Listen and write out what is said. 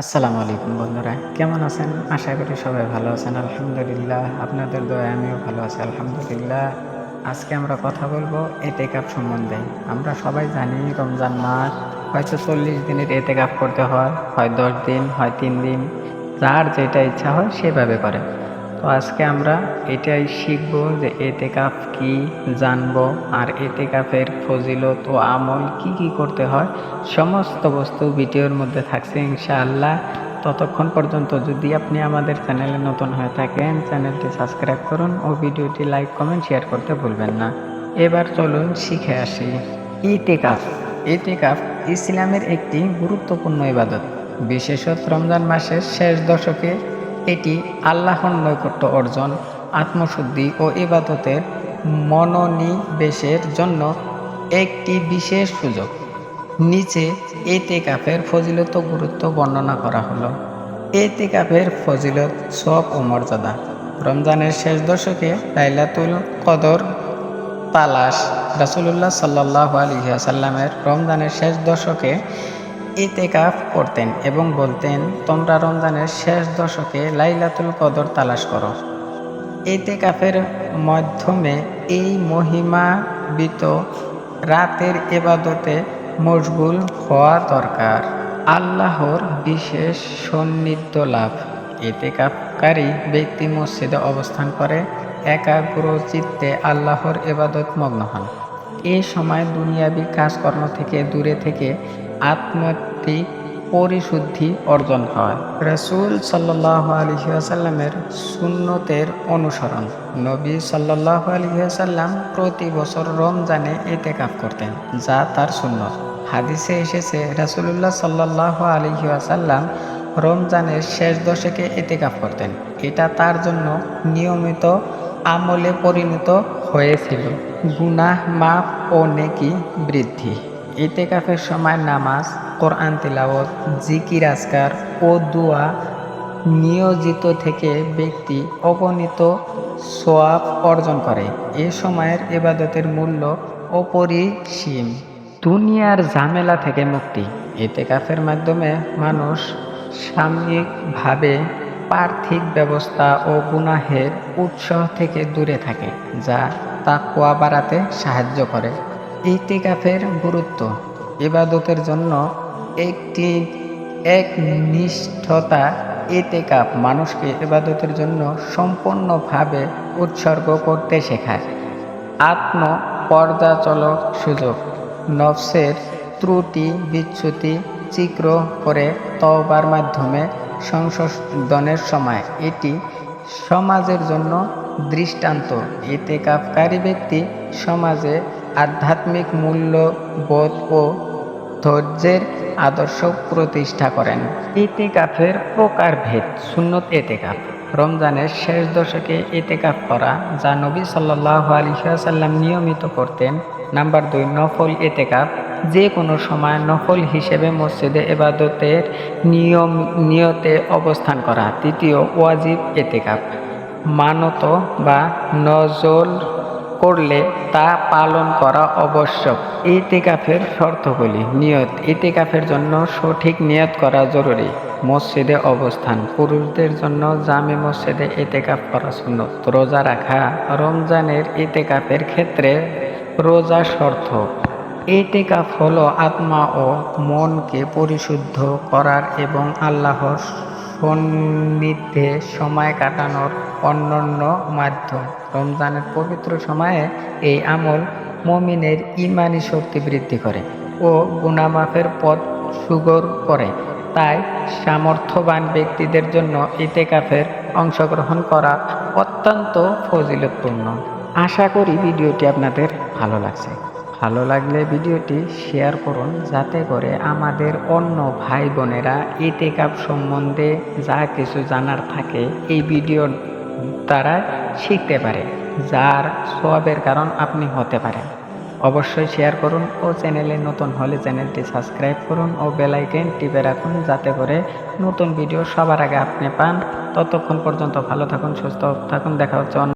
আসসালামু আলাইকুম বন্ধুরা, কেমন আছেন? আশা করি সবাই ভালো আছেন, আলহামদুলিল্লাহ। আপনাদের দয়া আমিও ভালো আছি, আলহামদুলিল্লাহ। আজকে আমরা কথা বলব এতেকাপ সম্বন্ধে। আমরা সবাই জানি রমজান মাস, হয়তো চল্লিশ দিনের এতেকাপ করতে হয় হয় দশ দিন, হয় তিন দিন, যার যেটা ইচ্ছা হয় সেভাবে করে। তো আজকে আমরা এটাই শিখব যে এতেকাফ কি জানব আর এতেকাফের ফজিলত ও আমল কি কি করতে হয়, সমস্ত বস্তু ভিডিওর মধ্যে থাকছে ইনশাআল্লাহ। ততক্ষণ পর্যন্ত যদি আপনি আমাদের চ্যানেলে নতুন হয়ে থাকেন, চ্যানেলটি সাবস্ক্রাইব করুন ও ভিডিওটি লাইক, কমেন্ট, শেয়ার করতে ভুলবেন না। এবার চলুন শিখে আসি। ইতেকাফ ইতেকাফ ইসলামের একটি গুরুত্বপূর্ণ ইবাদত। বিশেষত রমজান মাসের শেষ দশকে এটি আল্লাহর নৈকট্য অর্জন, আত্মশুদ্ধি ও ইবাদতের মনোনিবেশের জন্য একটি বিশেষ সুযোগ। নিচে এতে কাফের ফজিলত গুরুত্ব বর্ণনা করা হলো। এতে কাফের ফজিলত সব ও মর্যাদা। রমজানের শেষ দশকে লাইলাতুল কদর তালাশ রাসুলুল্লাহ সাল্লাহ আলহিহাসাল্লামের রমজানের শেষ দশকে ইতেকাফ করতেন এবং বলতেন, তোমরা রমজানের শেষ দশকে লাইলাতুল কদর তালাশ করো। ইতেকাফের মাধ্যমে এই মহিমাবিত রাতের এবাদতে মশগুল হওয়া দরকার। আল্লাহর বিশেষ সন্নিধ্য লাভ। ইতেকাফকারী ব্যক্তি মসজিদে অবস্থান করে একাগ্র চিত্তে আল্লাহর এবাদত মগ্ন হন। এই সময় দুনিয়াবি কাজকর্ম থেকে দূরে থেকে আত্মত্বিক পরিশুদ্ধি অর্জন হয়। রসুল সাল্লাহ আলহিহাসাল্লামের সুন্নতের অনুসরণ। নবী সাল্লাহ আলহিহাসাল্লাম প্রতি বছর রমজানে এতে কাপ করতেন, যা তার সুন্নত। হাদিসে এসেছে, রাসুলুল্লাহ সাল্লাহ আলহিহাসাল্লাম রমজানের শেষ দশকে এতে কাপ করতেন। এটা তার জন্য নিয়মিত আমলে পরিণত হয়েছিল। গুনাহ মাপ ও নেকি বৃদ্ধি। ইতেকাফের সময় নামাজ, কোরআন তিলাওয়াত, জিকির আজকার ও দোয়া নিয়োজিত থেকে ব্যক্তি অগণিত সোয়াব অর্জন করে। এ সময়ের এবাদতের মূল্য অপরিসীম। দুনিয়ার ঝামেলা থেকে মুক্তি। ইতেকাফের মাধ্যমে মানুষ সাময়িকভাবে পার্থিক ব্যবস্থা ও গুনাহের উৎস থেকে দূরে থাকে, যা তাকুয়া বাড়াতে সাহায্য করে। ইতিকাফের গুরুত্ব। ইবাদতের জন্য একটি এক নিষ্ঠতা ইতিকাফ মানুষকে ইবাদতের জন্য সম্পূর্ণভাবে উৎসর্গ করতে শেখায়। আত্ম পর্যাচলক সুযোগ। নফসের ত্রুটি বিচ্যুতি চিক্র করে তওবার মাধ্যমে সংশোধনের সময় এটি সমাজের জন্য দৃষ্টান্ত। এতে কাপকারী ব্যক্তি সমাজে আধ্যাত্মিক মূল্যবোধ ও ধৈর্যের আদর্শ প্রতিষ্ঠা করেন। এতে ইতেকাফের প্রকারভেদ, সুন্নত এতেকাফ। রমজানের শেষ দশকে এতেকাফ করা, যা নবী সাল্লাহ আলিহাসাল্লাম নিয়মিত করতেন। নাম্বার দুই, নফল এতেকাফ। যে কোনো সময় নফল হিসেবে মসজিদে এবাদতের নিয়ম, নিয়তে অবস্থান করা। তৃতীয়, ওয়াজিব, এতেকাফ। মানত বা নজল করলে তা পালন করা আবশ্যক। ইতিকাফের শর্তগুলি নিয়ত। ইতিকাফের জন্য সঠিক নিয়ত করা জরুরি। মসজিদে অবস্থান। পুরুষদের জন্য জামে মসজিদে ইতেকাফ করা সুন্নত। রোজা রাখা। রমজানের ইতেকাফের ক্ষেত্রে রোজা শর্ত। এতেকাফ হলো আত্মা ও মনকে পরিশুদ্ধ করার এবং আল্লাহর সন্নিধ্যে সময় কাটানোর অন্যান্য মাধ্যম। রমজানের পবিত্র সময়ে এই আমল মমিনের ইমানি শক্তি বৃদ্ধি করে ও গুণামাফের পথ সুগর করে। তাই সামর্থ্যবান ব্যক্তিদের জন্য ইতেকাফের অংশগ্রহণ করা অত্যন্ত ফজিলতপূর্ণ। আশা করি ভিডিওটি আপনাদের ভালো লাগছে। ভালো লাগলে ভিডিওটি শেয়ার করুন, যাতে করে আমাদের অন্য ভাই বোনেরা ইতেকাপ সম্বন্ধে যা কিছু জানার থাকে এই ভিডিওর দ্বারা শিখতে পারে, যার সবের কারণ আপনি হতে পারেন। অবশ্যই শেয়ার করুন ও চ্যানেলে নতুন হলে চ্যানেলটি সাবস্ক্রাইব করুন ও বেলাইকেন টিপে রাখুন, যাতে করে নতুন ভিডিও সবার আগে আপনি পান। ততক্ষণ পর্যন্ত ভালো থাকুন, সুস্থ থাকুন, দেখা হচ্ছে